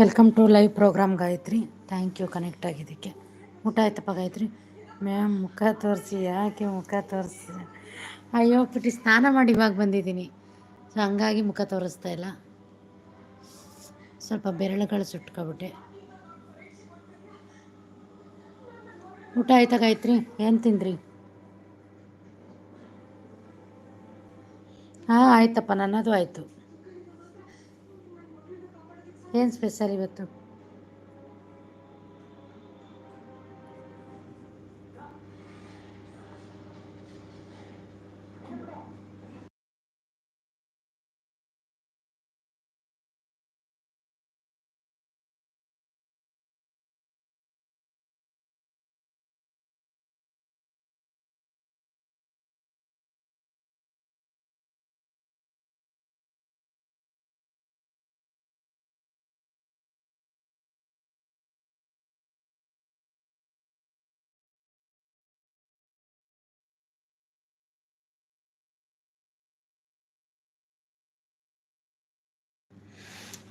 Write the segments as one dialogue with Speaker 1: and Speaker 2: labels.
Speaker 1: Welcome to live program Gayathri thank you connect ಆಗಿದ್ದಕ್ಕೆ. ಊಟ ಆಯ್ತಪ್ಪ ಗಾಯತ್ರಿ ಮ್ಯಾಮ್ ಮುಖ ತೋರಿಸಿ, ಯಾಕೆ ಮುಖ ತೋರಿಸಿ? ಅಯ್ಯೋ, ಪುಟ್ಟಿ, ಸ್ನಾನ ಮಾಡಿ ಇವಾಗ ಬಂದಿದ್ದೀನಿ. ಸೊ ಹಂಗಾಗಿ ಮುಖ ತೋರಿಸ್ತಾ ಇಲ್ಲ. ಸ್ವಲ್ಪ ಬೆರಳುಗಳು ಸುಟ್ಕೊಬಿಟ್ಟೆ. ಊಟ ಆಯ್ತಾ ಗಾಯತ್ರಿ ಏನು ತಿಂದ್ರಿ? ಹಾಂ, ಆಯ್ತಪ್ಪ, ನನ್ನದು ಆಯಿತು. ಏನು ಸ್ಪೆಷಲ್ ಇವತ್ತು?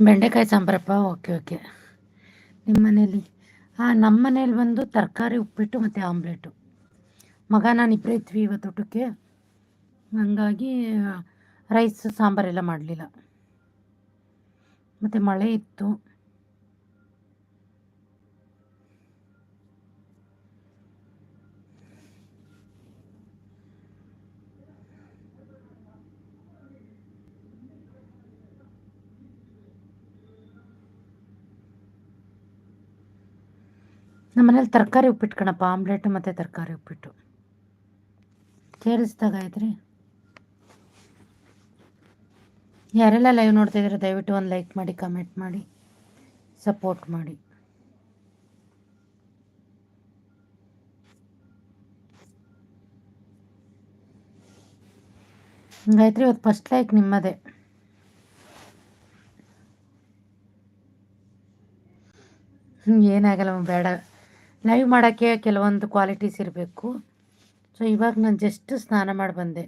Speaker 1: ಬೆಂಡೆಕಾಯಿ ಸಾಂಬಾರಪ್ಪ? Okay okay. ನಿಮ್ಮ ಮನೇಲಿ ಹಾಂ ನಮ್ಮ ಮನೇಲಿ ಬಂದು ತರಕಾರಿ, ಉಪ್ಪಿಟ್ಟು ಮತ್ತು ಆಮ್ಲೆಟು. ಮಗ, ನಾನು ಇಬ್ಬರೇ ಇದ್ವಿ ಇವತ್ತು ಊಟಕ್ಕೆ. ಹಂಗಾಗಿ ರೈಸ್ ಸಾಂಬಾರೆಲ್ಲ ಮಾಡಲಿಲ್ಲ. ಮತ್ತು ಮಳೆ ಇತ್ತು. ನಮ್ಮ ಮನೇಲಿ ತರಕಾರಿ ಉಪ್ಪಿಟ್ಟು ಕಣಪ್ಪ ಆಮ್ಲೆಟ್ ಮತ್ತು ತರಕಾರಿ ಉಪ್ಪಿಟ್ಟು. ಕೇಳಿಸ್ದಾಗ ರೀ ಯಾರೆಲ್ಲ ಲೈವ್ ನೋಡ್ತಾ ಇದ್ದಾರೆ, ದಯವಿಟ್ಟು ಒಂದು ಲೈಕ್ ಮಾಡಿ ಕಮೆಂಟ್ ಮಾಡಿ ಸಪೋರ್ಟ್ ಮಾಡಿ. ಹಂಗಾಯ್ತ್ರಿ, ಇವತ್ತು ಫಸ್ಟ್ ಲೈಕ್ ನಿಮ್ಮದೇ. ಏನಾಗಲ್ಲ, ಬೇಡ. ಲೈವ್ ಮಾಡೋಕ್ಕೆ ಕೆಲವೊಂದು ಕ್ವಾಲಿಟೀಸ್ ಇರಬೇಕು. ಸೊ ಇವಾಗ ನಾನು ಜಸ್ಟ್ ಸ್ನಾನ ಮಾಡಿ ಬಂದೆ.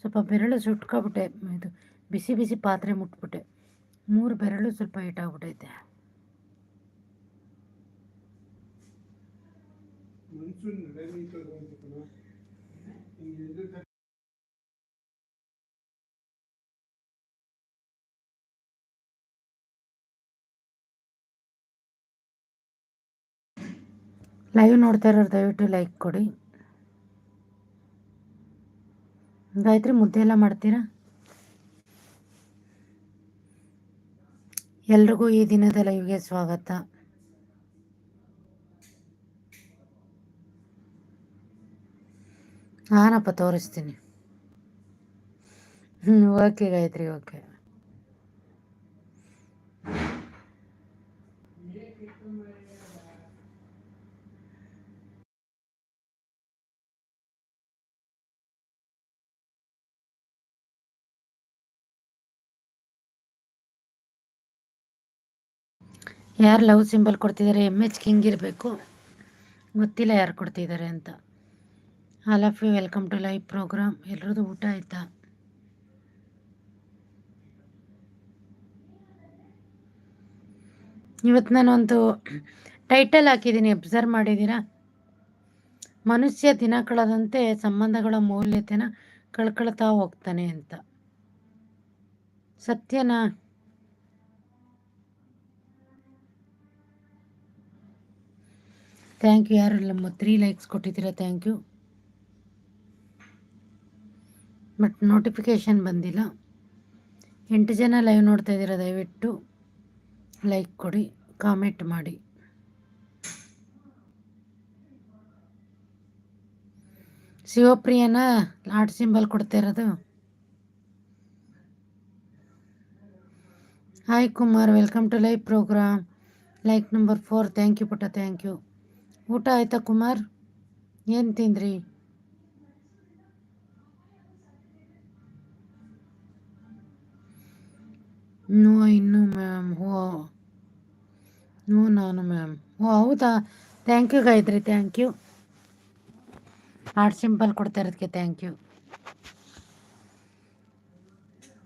Speaker 1: ಸ್ವಲ್ಪ ಬೆರಳು ಸುಟ್ಕೊಬಿಟ್ಟೆ. ಇದು ಬಿಸಿ ಬಿಸಿ ಪಾತ್ರೆ ಮುಟ್ಬಿಟ್ಟೆ. ಮೂರು ಬೆರಳು ಸ್ವಲ್ಪ ಇಟ್ಟಾಗ್ಬಿಟ್ಟೈತೆ ಲೈವ್ ನೋಡ್ತಾ ಇರೋರು ದಯವಿಟ್ಟು ಲೈಕ್ ಕೊಡಿ. ಗಾಯತ್ರಿ, ಮುದ್ದೆ ಎಲ್ಲ ಮಾಡ್ತೀರಾ? ಎಲ್ರಿಗೂ ಈ ದಿನದ ಲೈವ್ಗೆ ಸ್ವಾಗತ. ನಾನಪ್ಪ ತೋರಿಸ್ತೀನಿ. ಹ್ಞೂ ಓಕೆ ಗಾಯತ್ರಿ ಓಕೆ ಯಾರು ಲವ್ ಸಿಂಬಲ್ ಕೊಡ್ತಿದ್ದಾರೆ ಎಂ ಎಚ್ ಕಿಂಗ್ ಇರಬೇಕು. ಗೊತ್ತಿಲ್ಲ ಯಾರು ಕೊಡ್ತಿದ್ದಾರೆ ಅಂತ. All of you welcome to live program ಎಲ್ಲರದು ಊಟ ಆಯ್ತಾ? ಇವತ್ತು ನಾನೊಂದು ಟೈಟಲ್ ಹಾಕಿದ್ದೀನಿ ಅಬ್ಸರ್ವ್ ಮಾಡಿದ್ದೀರಾ ಮನುಷ್ಯ ದಿನ ಕಳೆದಂತೆ ಸಂಬಂಧಗಳ ಮೌಲ್ಯತೆನ ಕಳ್ಕೊಳ್ತಾ ಹೋಗ್ತಾನೆ ಅಂತ. ಸತ್ಯನಾ? ಥ್ಯಾಂಕ್ ಯು ಯಾರು ನಮ್ಮ ತ್ರೀ ಲೈಕ್ಸ್ ಕೊಟ್ಟಿದ್ದೀರಾ? ಥ್ಯಾಂಕ್ ಯು ಬಟ್ ನೋಟಿಫಿಕೇಷನ್ ಬಂದಿಲ್ಲ. ಎಂಟು ಜನ ಲೈವ್ ನೋಡ್ತಾ ಇದ್ದೀರಾ? ದಯವಿಟ್ಟು ಲೈಕ್ ಕೊಡಿ ಕಾಮೆಂಟ್ ಮಾಡಿ. ಶಿವಪ್ರಿಯನ ಲಾಟ್ ಸಿಂಬಲ್ ಕೊಡ್ತಾ ಇರೋದು. Hi Kumar welcome to live program like number four thank you ಪುಟ್ಟ. ಥ್ಯಾಂಕ್ ಯು ಊಟ ಆಯ್ತಾ ಕುಮಾರ್? ಏನು ತಿಂದ್ರಿ? ನೋ, ಇನ್ನು ಮ್ಯಾಮ್ ಓ ನೋ, ನಾನು ಮ್ಯಾಮ್. ಓ, ಹೌದಾ? Thank you Gayathri thank you heart symbol ಕೊಡ್ತಾ ಇರೋದಕ್ಕೆ ಥ್ಯಾಂಕ್ ಯು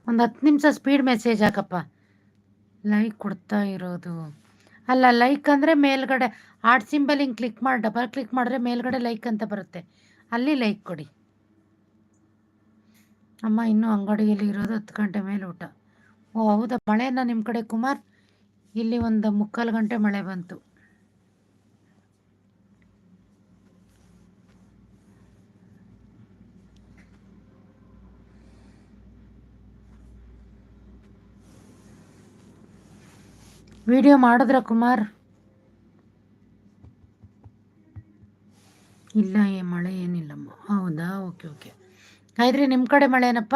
Speaker 1: ಒಂದು ಹತ್ತು ನಿಮಿಷ ಸ್ಪೀಡ್ ಮೆಸೇಜ್ ಹಾಕಪ್ಪ. ಲೈಕ್ ಕೊಡ್ತಾ ಇರೋದು. ಅಲ್ಲ ಲೈಕ್ ಅಂದರೆ ಮೇಲ್ಗಡೆ ಆರ್ಟ್ ಸಿಂಬಲ್ ಹಿಂಗೆ ಕ್ಲಿಕ್ ಮಾಡಿ ಡಬಲ್ ಕ್ಲಿಕ್ ಮಾಡಿದ್ರೆ ಮೇಲ್ಗಡೆ ಲೈಕ್ ಅಂತ ಬರುತ್ತೆ. ಅಲ್ಲಿ ಲೈಕ್ ಕೊಡಿ. ಅಮ್ಮ, ಇನ್ನೂ ಅಂಗಡಿಯಲ್ಲಿ ಇರೋದು ಹತ್ತು ಗಂಟೆ ಮೇಲೆ ಊಟ. ಓ, ಹೌದಾ? ಮಳೆನ ನಿಮ್ಮ ಕಡೆ ಕುಮಾರ್? ಇಲ್ಲಿ ಒಂದು ಮುಕ್ಕಾಲು ಗಂಟೆ ಮಳೆ ಬಂತು. ವಿಡಿಯೋ ಮಾಡಿದ್ರ ಕುಮಾರ್? ಇಲ್ಲ, ಏ, ಮಳೆ ಏನಿಲ್ಲಮ್ಮ. ಹೌದಾ? Okay okay. ಆಯ್ತ್ರಿ ನಿಮ್ಮ ಕಡೆ ಮಳೆ ಏನಪ್ಪ?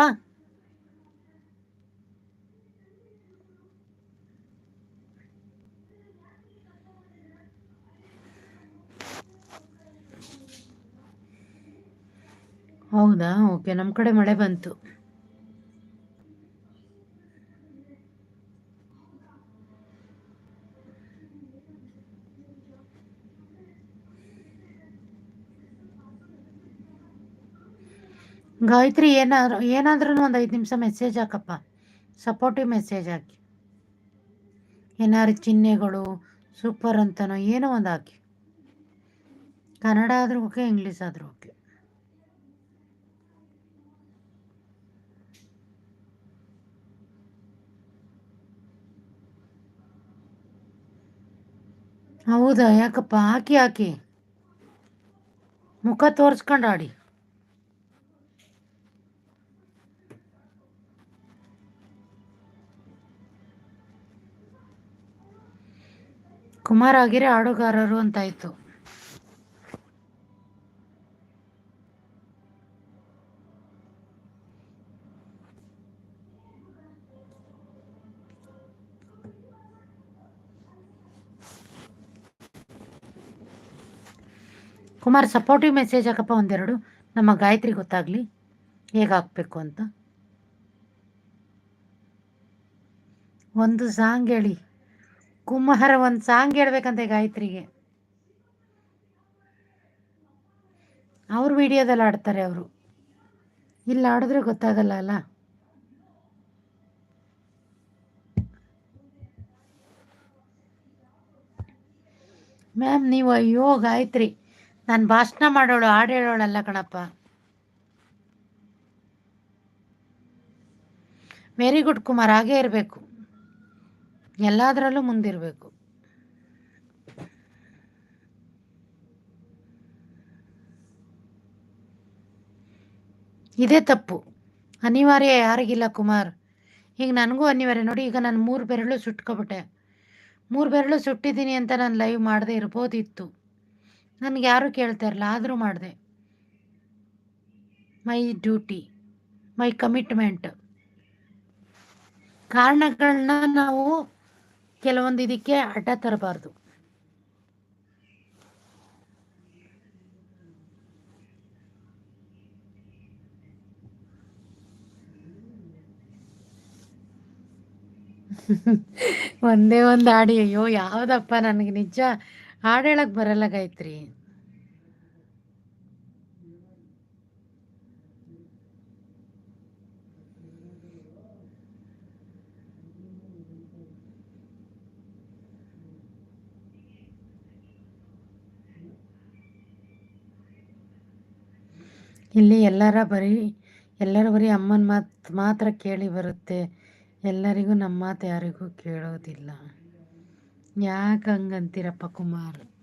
Speaker 1: ಹೌದಾ? ಓಕೆ ನಮ್ಮ ಕಡೆ ಮಳೆ ಬಂತು. ಗಾಯತ್ರಿ, ಏನಾದ್ರು ಏನಾದ್ರೂ ಒಂದು ಐದು ನಿಮಿಷ ಮೆಸೇಜ್ ಹಾಕಪ್ಪ. ಸಪೋರ್ಟಿವ್ ಮೆಸೇಜ್ ಹಾಕಿ. ಏನಾದ್ರು ಚಿಹ್ನೆಗಳು ಸೂಪರ್ ಅಂತನೋ ಏನೋ ಒಂದು ಹಾಕಿ. ಕನ್ನಡ ಆದರೂ ಓಕೆ ಇಂಗ್ಲೀಷ್ ಆದರೂ ಓಕೆ ಹೌದಾ, ಯಾಕಪ್ಪ? ಹಾಕಿ ಹಾಕಿ. ಮುಖ ತೋರಿಸ್ಕೊಂಡು ಆಡಿ ಕುಮಾರ್ ಆಗಿರೇ ಹಾಡುಗಾರರು ಅಂತಾಯ್ತು. ಕುಮಾರ್ ಸಪೋರ್ಟಿವ್ ಮೆಸೇಜ್ ಹಾಕಪ್ಪ ಒಂದೆರಡು. ನಮ್ಮ ಗಾಯತ್ರಿ ಗೊತ್ತಾಗ್ಲಿ. ಹೇಗೆ ಹಾಕ್ಬೇಕು ಅಂತ. ಒಂದು ಸಾಂಗ್ ಹೇಳಿ. ಕುಮಾರ ಒಂದು ಸಾಂಗ್ ಹೇಳ್ಬೇಕಂತೆ ಗಾಯತ್ರಿಗೆ. ಅವ್ರ ವಿಡಿಯೋದಲ್ಲಿ ಆಡ್ತಾರೆ ಅವರು. ಇಲ್ಲ ಆಡಿದ್ರೆ ಗೊತ್ತಾಗಲ್ಲ ಅಲ್ಲ? ಮ್ಯಾಮ್ ನೀವು ಅಯ್ಯೋ ಗಾಯತ್ರಿ. ನಾನು ಭಾಷಣ ಮಾಡೋಳು, ಹಾಡು ಹೇಳೋಳಲ್ಲ ಕಣಪ್ಪ. ವೆರಿ ಗುಡ್ ಕುಮಾರ್, ಹಾಗೇ ಇರಬೇಕು. ಎಲ್ಲದರಲ್ಲೂ ಮುಂದಿರಬೇಕು. ಇದೇ ತಪ್ಪು. ಅನಿವಾರ್ಯ ಯಾರಿಗಿಲ್ಲ ಕುಮಾರ್. ಈಗ ನನಗೂ ಅನಿವಾರ್ಯ. ನೋಡಿ, ಈಗ ನಾನು ಮೂರು ಬೆರಳು ಸುಟ್ಕೊಬಿಟ್ಟೆ. ಮೂರು ಬೆರಳು ಸುಟ್ಟಿದ್ದೀನಿ ಅಂತ ನಾನು ಲೈವ್ ಮಾಡದೆ ಇರ್ಬೋದಿತ್ತು. ನನಗೆ ಯಾರೂ ಕೇಳ್ತಾ ಇರಲ್ಲ ಆದರೂ ಮಾಡಿದೆ. My duty, my commitment. ಕಾರಣಗಳನ್ನ ನಾವು ಕೆಲವೊಂದು ಇದಕ್ಕೆ ಅಡ್ಡ ತರಬಾರ್ದು. ಒಂದೇ ಒಂದು ಹಾಡಿ ಅಯ್ಯೋ ಯಾವುದಪ್ಪ ನನಗೆ ನಿಜ ಹಾಡು ಹೇಳಕ್ಕೆ ಬರಲ್ಲ ಇಲ್ಲಿ ಎಲ್ಲರ ಬರೀ ಎಲ್ಲರ ಬರೀ ಅಮ್ಮನ ಮಾತು, ಮಾತ್ರ ಕೇಳಿ ಬರುತ್ತೆ. ಎಲ್ಲರಿಗೂ ನಮ್ಮ ಮಾತು ಯಾರಿಗೂ ಕೇಳೋದಿಲ್ಲ. ಯಾಕೆ ಹಂಗಂತೀರಪ್ಪ ಕುಮಾರ್?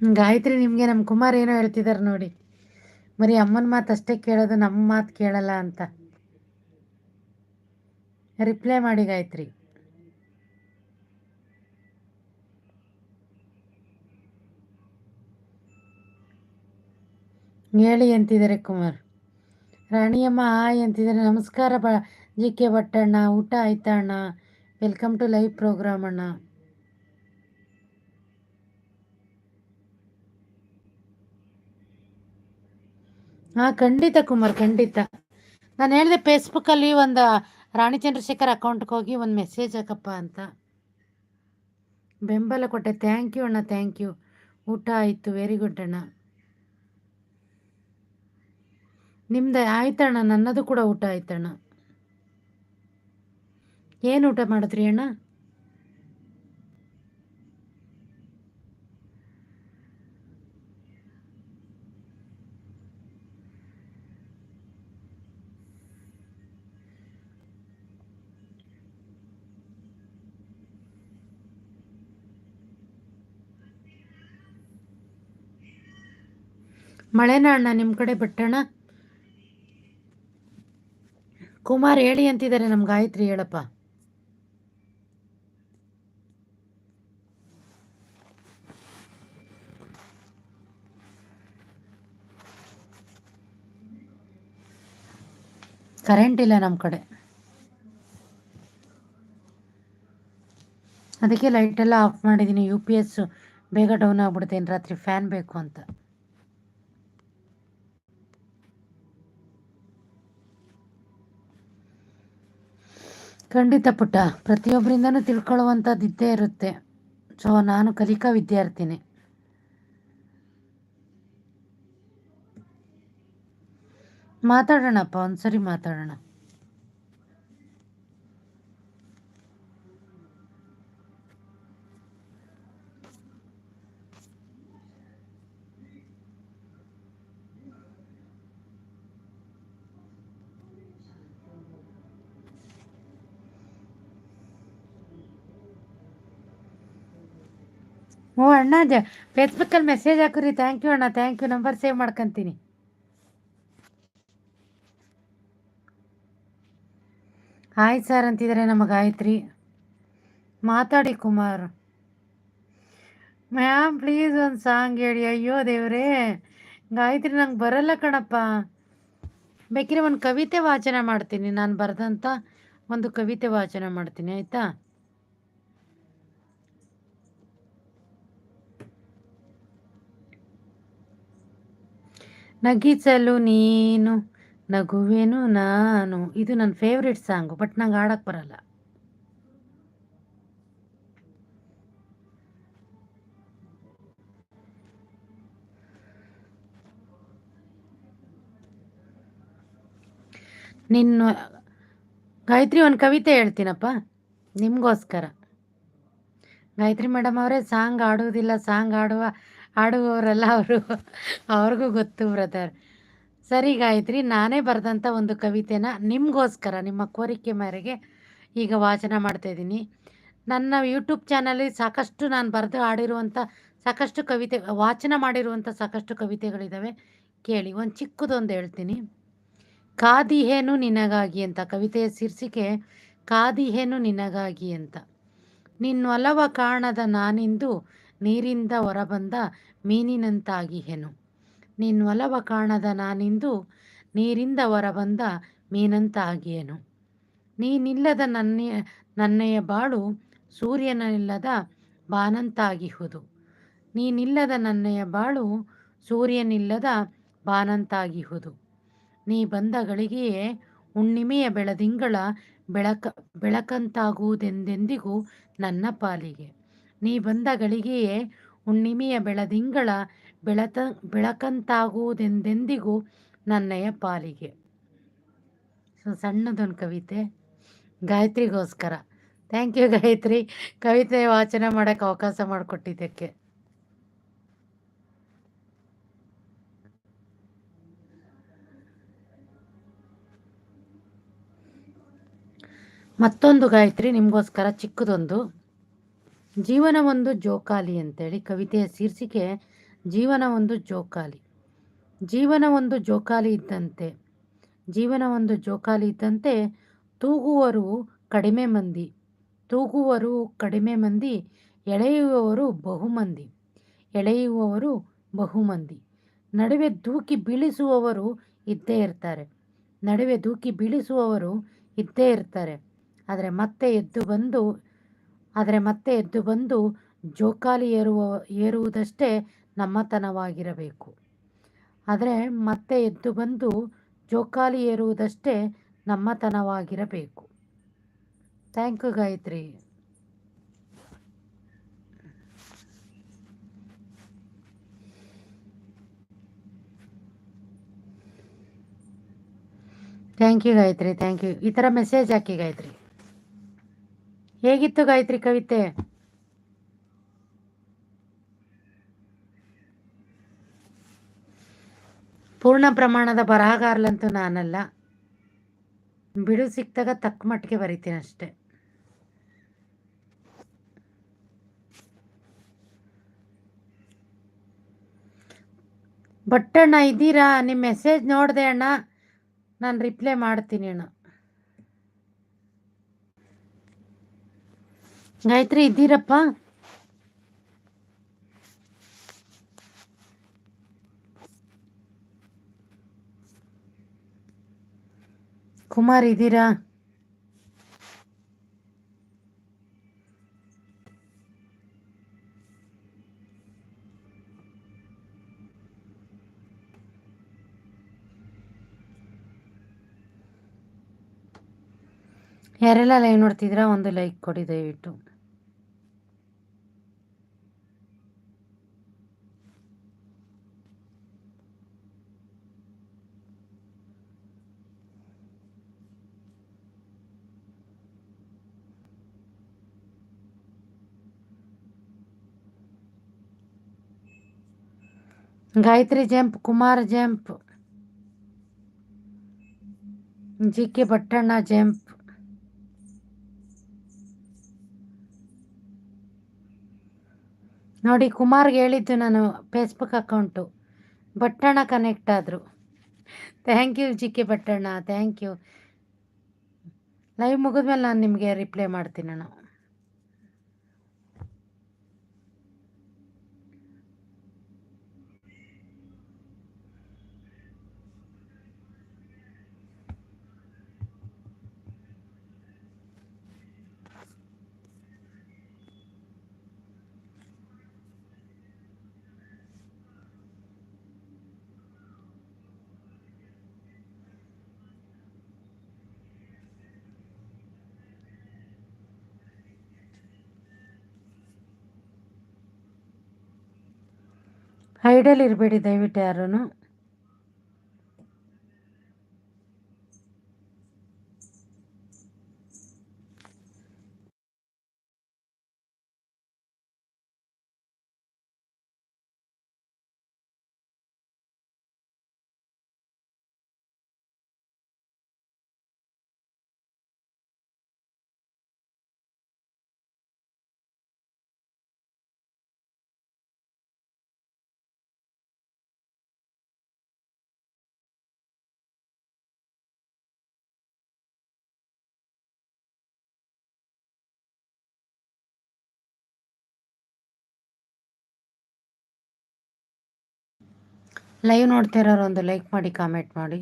Speaker 1: ಗಾಯತ್ರಿ, ನಿಮಗೆ ನಮ್ಮ ಕುಮಾರ್ ಏನೋ ಹೇಳ್ತಿದ್ದಾರೆ ನೋಡಿ. ಮರಿ ಅಮ್ಮನ ಮಾತು ಅಷ್ಟೇ ಕೇಳೋದು ನಮ್ಮ ಮಾತು ಕೇಳಲ್ಲ ಅಂತ. ರಿಪ್ಲೈ ಮಾಡಿ ಗಾಯತ್ರಿ. ಹೇಳಿ ಅಂತಿದ್ದಾರೆ ಕುಮಾರ್. ರಾಣಿಯಮ್ಮ ಆಯ್ ಅಂತಿದ್ದಾರೆ. ನಮಸ್ಕಾರ ಬ ಜಿ ಕೆ ಭಟ್ಟಣ್ಣ, ಊಟ ಆಯ್ತಾ ಅಣ್ಣ? ವೆಲ್ಕಮ್ ಟು ಲೈವ್ ಪ್ರೋಗ್ರಾಮ್ ಅಣ್ಣ. ಹಾಂ, ಖಂಡಿತ ಕುಮಾರ್, ಖಂಡಿತ. ನಾನು ಹೇಳಿದೆ ಫೇಸ್ಬುಕ್ಕಲ್ಲಿ ಒಂದು ರಾಣಿ ಚಂದ್ರಶೇಖರ್ ಅಕೌಂಟ್ಗೆ ಹೋಗಿ ಒಂದು ಮೆಸೇಜ್ ಹಾಕಪ್ಪ ಅಂತ. ಬೆಂಬಲ ಕೊಟ್ಟೆ ಥ್ಯಾಂಕ್ ಯು ಅಣ್ಣ ಥ್ಯಾಂಕ್ ಯು ಊಟ ಆಯಿತು ವೆರಿ ಗುಡ್ ಅಣ್ಣ. ನಿಮ್ದು ಆಯ್ತಣ್ಣ ನನ್ನದು ಕೂಡ ಊಟ ಆಯ್ತಣ್ಣ. ಏನು ಊಟ ಮಾಡಿದ್ರಿ ಅಣ್ಣ? ಮಳೆನ ನಿಮ್ಮ ಕಡೆ ಬಿಟ್ಟಣ್ಣ ಕುಮಾರ್ ಹೇಳಿ ಅಂತಿದ್ದಾರೆ ನಮ್ಮ ಗಾಯತ್ರಿ ಹೇಳಪ್ಪ. ಕರೆಂಟ್ ಇಲ್ಲ ನಮ್ಮ ಕಡೆ. ಅದಕ್ಕೆ ಲೈಟೆಲ್ಲ ಆಫ್ ಮಾಡಿದ್ದೀನಿ ಯು ಪಿ ಎಸ್ ಬೇಗ ಡೌನ್ ಆಗ್ಬಿಡ್ತೇನೆ ರಾತ್ರಿ ಫ್ಯಾನ್ ಬೇಕು ಅಂತ. ಖಂಡಿತ ಪುಟ್ಟ. ಪ್ರತಿಯೊಬ್ಬರಿಂದನೂ ತಿಳ್ಕೊಳ್ಳುವಂಥದ್ದು ಇದ್ದೇ ಇರುತ್ತೆ. ಸೊ ನಾನು ಕಲಿಕಾ ವಿದ್ಯಾರ್ಥಿನಿ. ಮಾತಾಡೋಣಪ್ಪ ಒಂದ್ಸರಿ ಮಾತಾಡೋಣ. ಹ್ಞೂ ಅಣ್ಣ ಜ ಫೇಸ್ಬುಕ್ಕಲ್ಲಿ ಮೆಸೇಜ್ ಹಾಕ್ರಿ. ಥ್ಯಾಂಕ್ ಯು ಅಣ್ಣ. ಥ್ಯಾಂಕ್ ಯು ನಂಬರ್ ಸೇವ್ ಮಾಡ್ಕೊತೀನಿ. ಆಯ್ತು ಸರ್ ಅಂತಿದ್ದಾರೆ ಆಯ್ತು ರೀ ಮಾತಾಡಿ ಕುಮಾರ್. ಮ್ಯಾಮ್ ಪ್ಲೀಸ್ ಒಂದು ಸಾಂಗ್ ಹೇಳಿ. ಅಯ್ಯೋ ದೇವ್ರೇ. ಗಾಯತ್ರಿ, ನಂಗೆ ಬರಲ್ಲ ಕಣಪ್ಪ. ಬೇಕಿದ್ರೆ ಒಂದು ಕವಿತೆ ವಾಚನ ಮಾಡ್ತೀನಿ. ನಾನು ಬರೆದಂಥ ಒಂದು ಕವಿತೆ ವಾಚನ ಮಾಡ್ತೀನಿ, ಆಯಿತಾ? ನಗಿಸಲು ನೀನು, ನಗುವೆನು ನಾನು. ಇದು ನನ್ನ ಫೇವ್ರೆಟ್ ಸಾಂಗು ಬಟ್ ನಂಗೆ ಆಡಕ್ಕೆ ಬರಲ್ಲ. ನಿನ್ನ ಗಾಯತ್ರಿ ಒಂದು ಕವಿತೆ ಹೇಳ್ತೀನಪ್ಪ, ನಿಮಗೋಸ್ಕರ. ಗಾಯತ್ರಿ ಮೇಡಮ್ ಅವರೇ ಸಾಂಗ್ ಆಡೋದಿಲ್ಲ ಸಾಂಗ್ ಆಡುವ ಆಡುವವರೆಲ್ಲ ಅವರು, ಅವ್ರಿಗೂ ಗೊತ್ತು ಬ್ರದರ್ ಸರಿ ಗಾಯತ್ರಿ, ನಾನೇ ಬರೆದಂಥ ಒಂದು ಕವಿತೆನ ನಿಮಗೋಸ್ಕರ, ನಿಮ್ಮ ಕೋರಿಕೆ ಮೇರೆಗೆ ಈಗ ವಾಚನ ಮಾಡ್ತಾಯಿದ್ದೀನಿ ನನ್ನ ಯೂಟ್ಯೂಬ್ ಚಾನಲ್ಲಿ ಸಾಕಷ್ಟು ನಾನು ಬರೆದು ಆಡಿರುವಂಥ ಸಾಕಷ್ಟು ಕವಿತೆ, ವಾಚನ ಮಾಡಿರುವಂಥ ಸಾಕಷ್ಟು ಕವಿತೆಗಳಿದ್ದಾವೆ ಕೇಳಿ, ಒಂದು ಚಿಕ್ಕದೊಂದು ಹೇಳ್ತೀನಿ. ಕಾದಿಹೇನು ನಿನಗಾಗಿ ಅಂತ, ಕವಿತೆಯ ಶೀರ್ಷಿಕೆ ಕಾದಿಹೇನು ನಿನಗಾಗಿ ಅಂತ. ನಿನ್ನೊಲವ ಕಾಣದ ನಾನಿಂದು ನೀರಿಂದ ಹೊರಬಂದ ಮೀನಿನಂತಾಗಿಹೆನು. ಒಲವ ಕಾಣದ ನಾನಿಂದು ನೀರಿಂದ ಹೊರಬಂದ ಮೀನಂತಾಗಿಯೇನು. ನೀನಿಲ್ಲದ ನನ್ನ, ನನ್ನೆಯ ಬಾಳು ಸೂರ್ಯನಿಲ್ಲದ ಬಾನಂತಾಗಿಹುದು. ನೀನಿಲ್ಲದ ನನ್ನೆಯ ಬಾಳು ಸೂರ್ಯನಿಲ್ಲದ ಬಾನಂತಾಗಿಹುದು. ನೀ ಬಂದ ಗಳಿಗೆಯೇ ಹುಣ್ಣಿಮೆಯ ಬೆಳದಿಂಗಳ ಬೆಳಕ, ಬೆಳಕಂತಾಗುವುದೆಂದೆಂದಿಗೂ ನನ್ನ ಪಾಲಿಗೆ. ನೀ ಬಂದ ಗಳಿಗೆಯೇ ಹುಣ್ಣಿಮೆಯ ಬೆಳದಿಂಗಳ ಬೆಳತ, ಬೆಳಕಂತಾಗುವುದೆಂದೆಂದಿಗೂ ನನ್ನಯ ಪಾಲಿಗೆ. ಸೊ, ಸಣ್ಣದೊಂದು ಕವಿತೆ. ಗಾಯತ್ರಿಗೋಸ್ಕರ. Thank you Gayatri. ಕವಿತೆ ವಾಚನ ಮಾಡೋಕ್ಕೆ ಅವಕಾಶ ಮಾಡಿಕೊಟ್ಟಿದ್ದಕ್ಕೆ. ಮತ್ತೊಂದು ಗಾಯತ್ರಿ, ನಿಮಗೋಸ್ಕರ ಚಿಕ್ಕದೊಂದು. ಜೀವನ ಒಂದು ಜೋಕಾಲಿ ಅಂತೇಳಿ ಕವಿತೆಯ ಶೀರ್ಷಿಕೆ ಜೀವನ ಒಂದು ಜೋಕಾಲಿ. ಜೀವನ ಒಂದು ಜೋಕಾಲಿ ಇದ್ದಂತೆ, ಜೀವನ ಒಂದು ಜೋಕಾಲಿ ಇದ್ದಂತೆ ತೂಗುವರು ಕಡಿಮೆ ಮಂದಿ, ತೂಗುವರು ಕಡಿಮೆ ಮಂದಿ, ಎಳೆಯುವವರು ಬಹುಮಂದಿ ಎಳೆಯುವವರು ಬಹುಮಂದಿ. ನಡುವೆ ದೂಕಿ ಬೀಳಿಸುವವರು ಇದ್ದೇ ಇರ್ತಾರೆ, ನಡುವೆ ದೂಕಿ ಬೀಳಿಸುವವರು ಇದ್ದೇ ಇರ್ತಾರೆ. ಆದರೆ ಮತ್ತೆ ಎದ್ದು ಬಂದು ಆದರೆ ಮತ್ತೆ ಎದ್ದು ಬಂದು ಜೋಕಾಲಿ ಏರುವ, ಏರುವುದಷ್ಟೇ ನಮ್ಮತನವಾಗಿರಬೇಕು. ಆದರೆ ಮತ್ತೆ ಎದ್ದು ಬಂದು ಜೋಕಾಲಿ ಏರುವುದಷ್ಟೇ ನಮ್ಮತನವಾಗಿರಬೇಕು. Thank you Gayatri. Thank you Gayatri, thank you. ಈ ಥರ ಮೆಸೇಜ್ ಹಾಕಿ ಗಾಯತ್ರಿ. ಹೇಗಿತ್ತು ಗಾಯತ್ರಿ ಕವಿತೆ? ಪೂರ್ಣ ಪ್ರಮಾಣದ ಬರಹಗಾರಲಂತೂ ನಾನಲ್ಲ. ಬಿಡು ಸಿಕ್ತಾಗ ತಕ್ಕ ಮಟ್ಟಿಗೆ ಬರಿತೀನಿ ಅಷ್ಟೆ. ಬಟ್ಟಣ್ಣ ಇದ್ದೀರಾ? ನಿಮ್ಮ ಮೆಸೇಜ್ ನೋಡಿದೆ ಅಣ್ಣ. ನಾನು ರಿಪ್ಲೈ ಮಾಡ್ತೀನಿ ಅಣ್ಣ. ಗಾಯತ್ರಿ ಇದ್ದೀರಪ್ಪ. ಕುಮಾರ್ ಇದ್ದೀರಾ? ಯಾರೆಲ್ಲ ಲೈವ್ ನೋಡ್ತಿದ್ರ ಒಂದು ಲೈಕ್ ಕೊಡಿ ದಯವಿಟ್ಟು. Gayatri jump Kumar jump G K ಭಟ್ಟಣ್ಣ jump ನೋಡಿ ಕುಮಾರ್ಗೆ ಹೇಳಿದ್ದು ನಾನು ಫೇಸ್ಬುಕ್ ಅಕೌಂಟು ಭಟ್ಟಣ್ಣ ಕನೆಕ್ಟ್ ಆದರು. ಥ್ಯಾಂಕ್ ಯು ಜಿ ಕೆ ಭಟ್ಟಣ್ಣ ಥ್ಯಾಂಕ್ ಯು ಲೈವ್ ಮುಗಿದ್ಮೇಲೆ ನಾನು ನಿಮಗೆ ರಿಪ್ಲೈ ಮಾಡ್ತೀನಿ ನಾನು. ಹೈಡಲ್ಲಿ ಇರಬೇಡಿ ದಯವಿಟ್ಟು ಯಾರೂ ಲೈವ್ ನೋಡ್ತಿರೋರು ಒಂದು ಲೈಕ್ ಮಾಡಿ ಕಾಮೆಂಟ್ ಮಾಡಿ.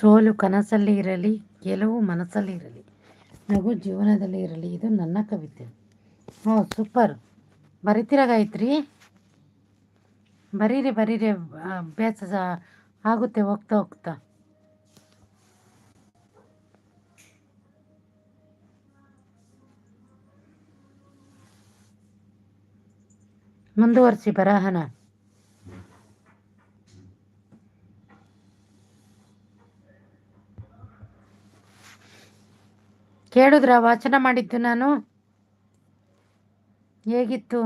Speaker 1: ಸೋಲು ಕನಸಲ್ಲಿ ಇರಲಿ, ಗೆಲುವು ಮನಸ್ಸಲ್ಲಿ ಇರಲಿ, ನಗು ಜೀವನದಲ್ಲಿ ಇರಲಿ, ಇದು ನನ್ನ ಕವಿತೆ. ಹ್ಞೂ ಸೂಪರ್. ಬರಿತೀರ ಗಾಯತ್ರಿ? ಬರೀರಿ ಬರೀರಿ. ಅಭ್ಯಾಸ ಆಗುತ್ತೆ, ಹೋಗ್ತಾ ಹೋಗ್ತಾ. ಮುಂದುವರಿಸಿ ಬರಹನ. ಕೇಳಿದ್ರ ವಾಚನ ಮಾಡಿದ್ದು ನಾನು? ಹೇಗಿತ್ತು?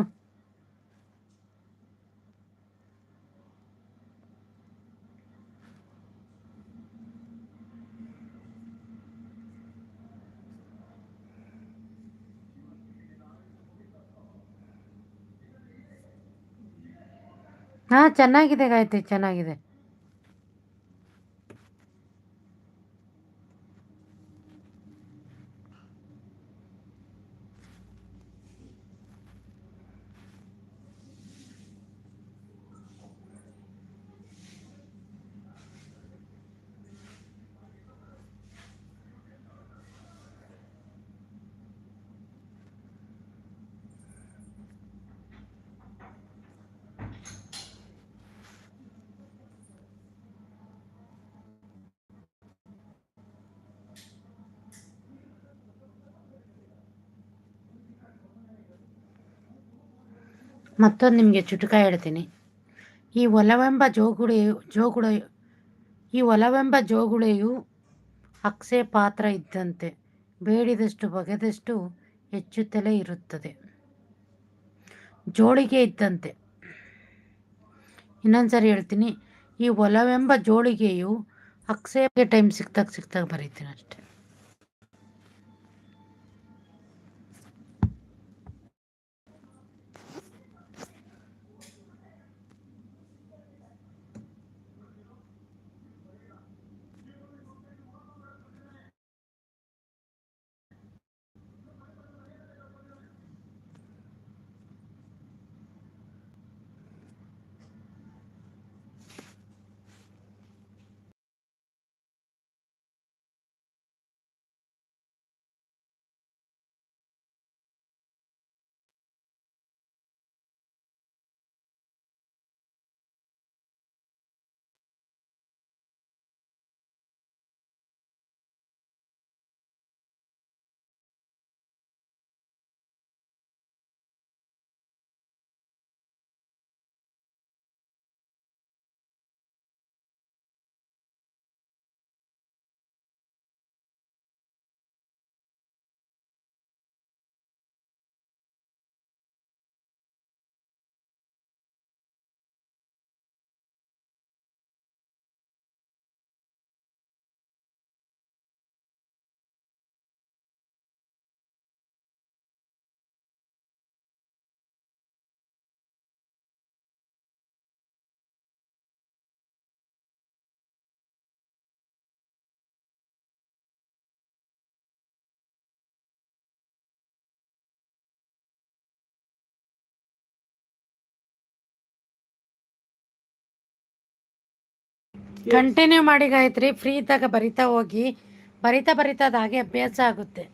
Speaker 1: ಹಾ ಚೆನ್ನಾಗಿದೆ ಗಾಯತ್ರಿ ಚೆನ್ನಾಗಿದೆ. ಮತ್ತೊಂದು ನಿಮಗೆ ಚುಟುಕ ಹೇಳ್ತೀನಿ. ಈ ಒಲವೆಂಬ ಜೋಗುಳೆಯು ಜೋಗುಳೆಯು ಈ ಒಲವೆಂಬ ಜೋಗುಳೆಯು ಅಕ್ಸೆ ಪಾತ್ರ ಇದ್ದಂತೆ. ಬೇಡಿದಷ್ಟು ಬಗೆದಷ್ಟು ಹೆಚ್ಚುತ್ತಲೇ ಇರುತ್ತದೆ. ಜೋಳಿಗೆ ಇದ್ದಂತೆ. ಇನ್ನೊಂದ್ಸರಿ ಹೇಳ್ತೀನಿ. ಈ ಒಲವೆಂಬ ಜೋಳಿಗೆಯು ಅಕ್ಸೆ ಟೈಮ್ ಸಿಕ್ತಾಗ ಸಿಕ್ತಾಗ ಬರೀತೀನಿ ಅಷ್ಟೆ. ಕಂಟಿನ್ಯೂ ಮಾಡಿ ಗಾಯತ್ರಿ ಫ್ರೀ ಇದ್ದಾಗ ಬರಿತಾ ಹೋಗಿ ಬರಿತಾ ಬರಿತಾ ಅದಾಗೆ ಅಭ್ಯಾಸ ಆಗುತ್ತೆ.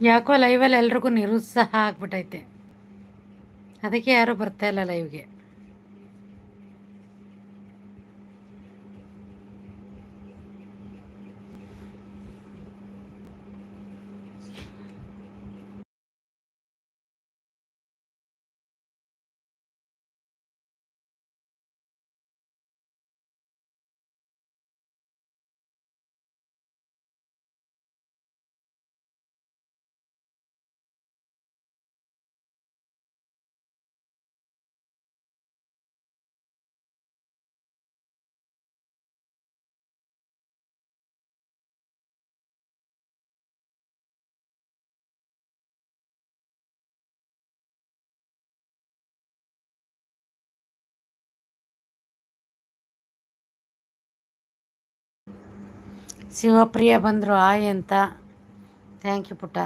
Speaker 1: ಯಾಕೋ ಲೈವಲ್ಲಿ ಎಲ್ರಿಗೂ ನಿರುತ್ಸಾಹ ಆಗ್ಬಿಟ್ಟೈತೆ ಅದಕ್ಕೆ ಯಾರೂ ಬರ್ತಾ ಇಲ್ಲ ಲೈವ್ಗೆ ಶಿವಪ್ರಿಯ ಬಂದರು ಆಯ್ ಅಂತ. ಥ್ಯಾಂಕ್ ಯು ಪುಟ್ಟ.